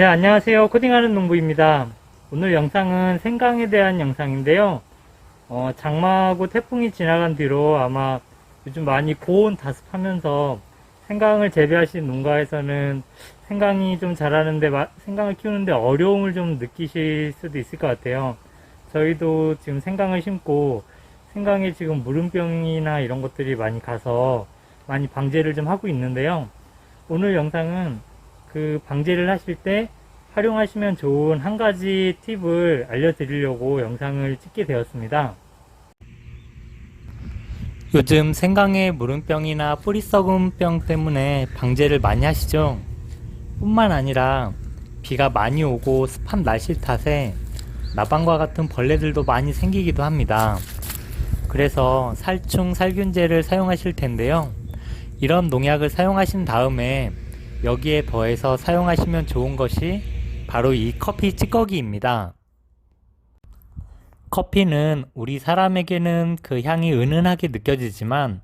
네, 안녕하세요. 코딩하는 농부입니다. 오늘 영상은 생강에 대한 영상인데요. 어, 장마하고 태풍이 지나간 뒤로 아마 요즘 많이 고온 다습하면서 생강을 재배하신 농가에서는 생강이 좀 자라는데, 마- 생강을 키우는데 어려움을 좀 느끼실 수도 있을 것 같아요. 저희도 지금 생강을 심고 생강에 지금 무름병이나 이런 것들이 많이 가서 많이 방제를 좀 하고 있는데요. 오늘 영상은 그 방제를 하실 때 활용하시면 좋은 한 가지 팁을 알려드리려고 영상을 찍게 되었습니다. 요즘 생강에 무름병이나 뿌리 썩음병 때문에 방제를 많이 하시죠? 뿐만 아니라 비가 많이 오고 습한 날씨 탓에 나방과 같은 벌레들도 많이 생기기도 합니다. 그래서 살충 살균제를 사용하실 텐데요. 이런 농약을 사용하신 다음에 여기에 더해서 사용하시면 좋은 것이 바로 이 커피 찌꺼기입니다. 커피는 우리 사람에게는 그 향이 은은하게 느껴지지만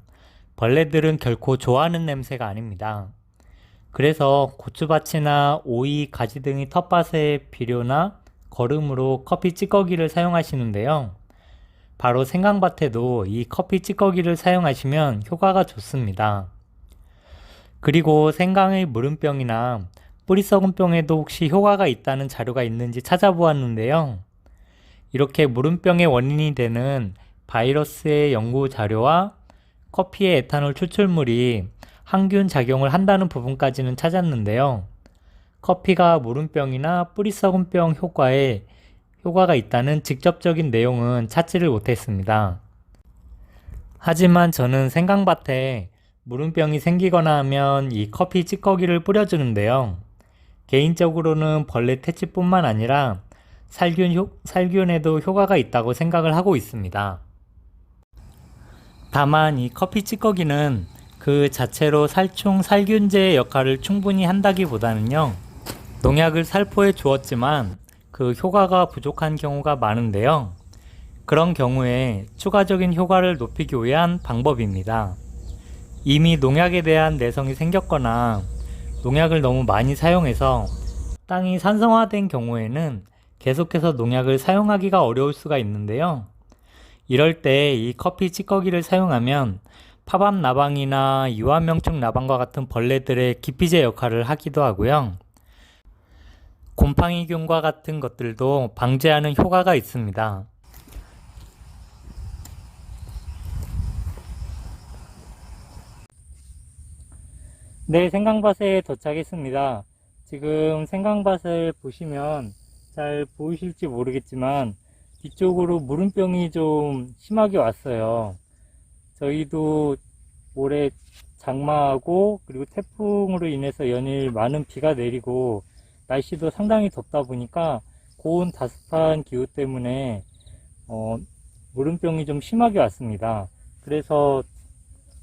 벌레들은 결코 좋아하는 냄새가 아닙니다. 그래서 고추밭이나 오이, 가지 등의 텃밭의 비료나 거름으로 커피 찌꺼기를 사용하시는데요. 바로 생강밭에도 이 커피 찌꺼기를 사용하시면 효과가 좋습니다. 그리고 생강의 무름병이나 뿌리 썩은 병에도 혹시 효과가 있다는 자료가 있는지 찾아보았는데요. 이렇게 무름병의 원인이 되는 바이러스의 연구 자료와 커피의 에탄올 추출물이 항균 작용을 한다는 부분까지는 찾았는데요. 커피가 무름병이나 뿌리 썩은 병 효과에 효과가 있다는 직접적인 내용은 찾지를 못했습니다. 하지만 저는 생강밭에 무름병이 생기거나 하면 이 커피 찌꺼기를 뿌려주는데요. 개인적으로는 벌레 퇴치뿐만 아니라 살균 효, 살균에도 효과가 있다고 생각을 하고 있습니다. 다만 이 커피 찌꺼기는 그 자체로 살충 살균제의 역할을 충분히 한다기보다는요. 농약을 살포해 주었지만 그 효과가 부족한 경우가 많은데요. 그런 경우에 추가적인 효과를 높이기 위한 방법입니다. 이미 농약에 대한 내성이 생겼거나 농약을 너무 많이 사용해서 땅이 산성화된 경우에는 계속해서 농약을 사용하기가 어려울 수가 있는데요. 이럴 때 이 커피 찌꺼기를 사용하면 파밤 나방이나 유한명충 나방과 같은 벌레들의 기피제 역할을 하기도 하고요. 곰팡이균과 같은 것들도 방제하는 효과가 있습니다. 네, 생강밭에 도착했습니다. 지금 생강밭을 보시면 잘 보이실지 모르겠지만 뒤쪽으로 무름병이 좀 심하게 왔어요. 저희도 올해 장마하고 그리고 태풍으로 인해서 연일 많은 비가 내리고 날씨도 상당히 덥다 보니까 고온 다습한 기후 때문에 어, 무름병이 좀 심하게 왔습니다. 그래서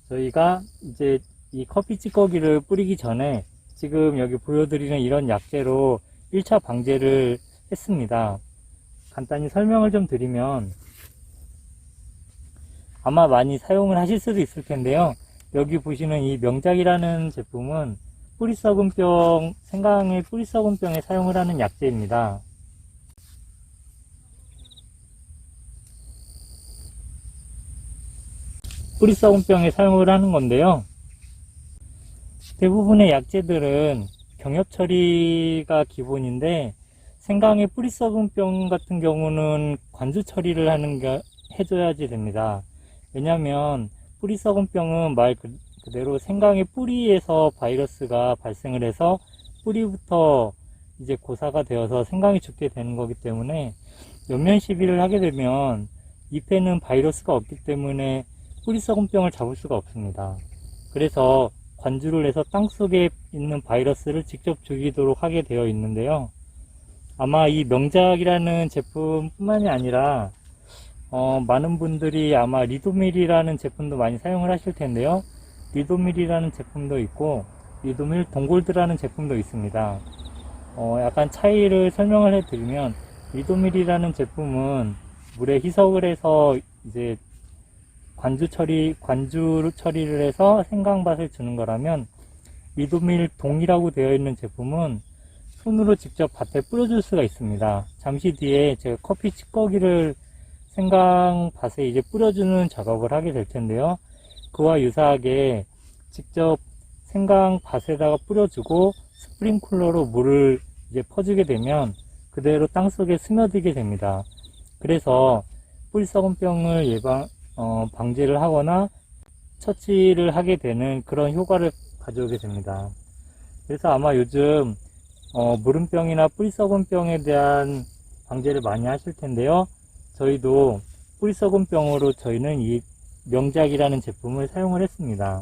저희가 이제 이 커피 찌꺼기를 뿌리기 전에 지금 여기 보여드리는 이런 약재로 1차 방제를 했습니다. 간단히 설명을 좀 드리면 아마 많이 사용을 하실 수도 있을 텐데요. 여기 보시는 이 명작이라는 제품은 뿌리 썩은 병, 생강의 뿌리 썩은 병에 사용을 하는 약재입니다. 뿌리 썩은 병에 사용을 하는 건데요. 대부분의 약재들은 경협 처리가 기본인데 생강의 뿌리 썩은 병 같은 경우는 관주 처리를 하는 게 해줘야지 됩니다. 왜냐하면 뿌리 썩은 병은 말 그- 그대로 생강의 뿌리에서 바이러스가 발생을 해서 뿌리부터 이제 고사가 되어서 생강이 죽게 되는 거기 때문에 연면 시비를 하게 되면 잎에는 바이러스가 없기 때문에 뿌리 썩은 병을 잡을 수가 없습니다. 그래서 관주를 해서 땅 속에 있는 바이러스를 직접 죽이도록 하게 되어 있는데요. 아마 이 명작이라는 제품뿐만이 아니라 어, 많은 분들이 아마 리도밀이라는 제품도 많이 사용을 하실 텐데요. 리도밀이라는 제품도 있고 리도밀 동골드라는 제품도 있습니다. 어, 약간 차이를 설명을 해드리면 리도밀이라는 제품은 물에 희석을 해서 이제 관주 처리, 관주 처리를 해서 생강밭을 주는 거라면 리도밀 동이라고 되어 있는 제품은 손으로 직접 밭에 뿌려줄 수가 있습니다. 잠시 뒤에 제가 커피 찌꺼기를 생강 밭에 이제 뿌려주는 작업을 하게 될 텐데요. 그와 유사하게 직접 생강 밭에다가 뿌려주고 스프링쿨러로 물을 이제 퍼주게 되면 그대로 땅 속에 스며들게 됩니다. 그래서 뿌리 썩은 병을 예방, 어, 방지를 하거나 처치를 하게 되는 그런 효과를 가져오게 됩니다. 그래서 아마 요즘 어, 물음병이나 뿌리 썩은 병에 대한 방제를 많이 하실 텐데요. 저희도 뿌리 썩은 병으로 저희는 이 명작이라는 제품을 사용을 했습니다.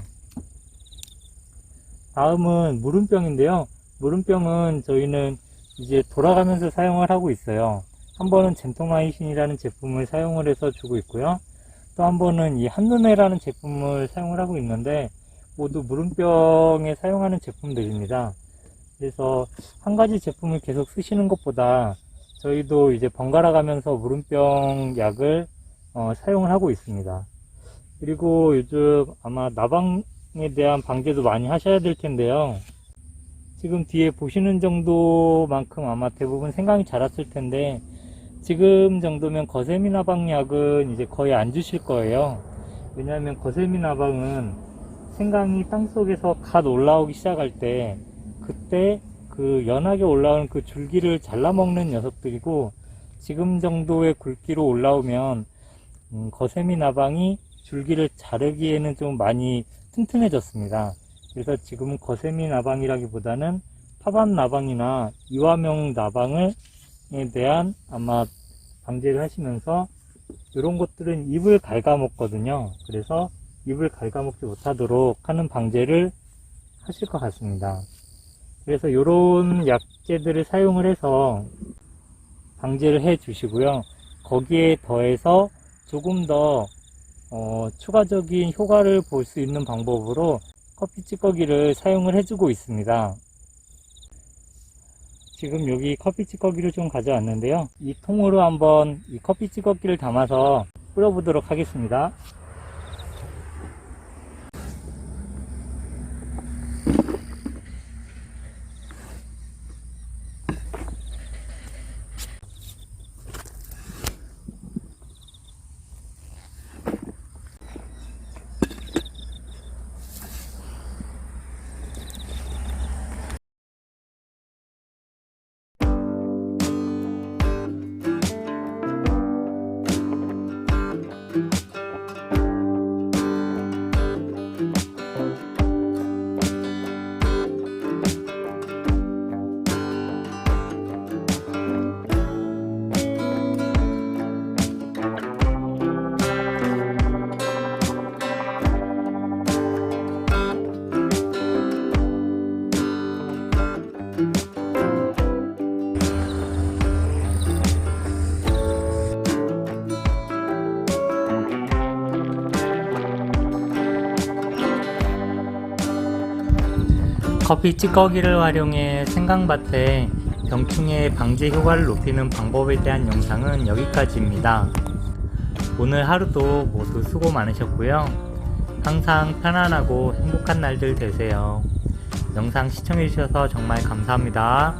다음은 물음병인데요. 물음병은 저희는 이제 돌아가면서 사용을 하고 있어요. 한 번은 젠토마이신이라는 제품을 사용을 해서 주고 있고요. 또 한 번은 이 한눈에라는 제품을 사용을 하고 있는데 모두 물음병에 사용하는 제품들입니다. 그래서 한 가지 제품을 계속 쓰시는 것보다 저희도 이제 번갈아 가면서 물음병 약을 어, 사용을 하고 있습니다. 그리고 요즘 아마 나방에 대한 방제도 많이 하셔야 될 텐데요. 지금 뒤에 보시는 정도만큼 아마 대부분 생강이 자랐을 텐데 지금 정도면 거세미 나방약은 이제 거의 안 주실 거예요. 왜냐하면 거세미 나방은 생강이 땅 속에서 갓 올라오기 시작할 때 그때 그 연하게 올라오는 그 줄기를 잘라먹는 녀석들이고 지금 정도의 굵기로 올라오면 음, 거세미 나방이 줄기를 자르기에는 좀 많이 튼튼해졌습니다. 그래서 지금은 거세미 나방이라기보다는 파반 나방이나 이화명 나방을 에 대한 아마 방제를 하시면서 이런 것들은 잎을 갉아먹거든요. 그래서 잎을 갉아먹지 못하도록 하는 방제를 하실 것 같습니다. 그래서 이런 약재들을 사용을 해서 방제를 해 주시고요. 거기에 더해서 조금 더 어, 추가적인 효과를 볼 수 있는 방법으로 커피 찌꺼기를 사용을 해주고 있습니다. 지금 여기 커피 찌꺼기를 좀 가져왔는데요. 이 통으로 한번 이 커피 찌꺼기를 담아서 뿌려보도록 하겠습니다. 커피 찌꺼기를 활용해 생강밭에 병충해 방제 효과를 높이는 방법에 대한 영상은 여기까지입니다. 오늘 하루도 모두 수고 많으셨고요. 항상 편안하고 행복한 날들 되세요. 영상 시청해주셔서 정말 감사합니다.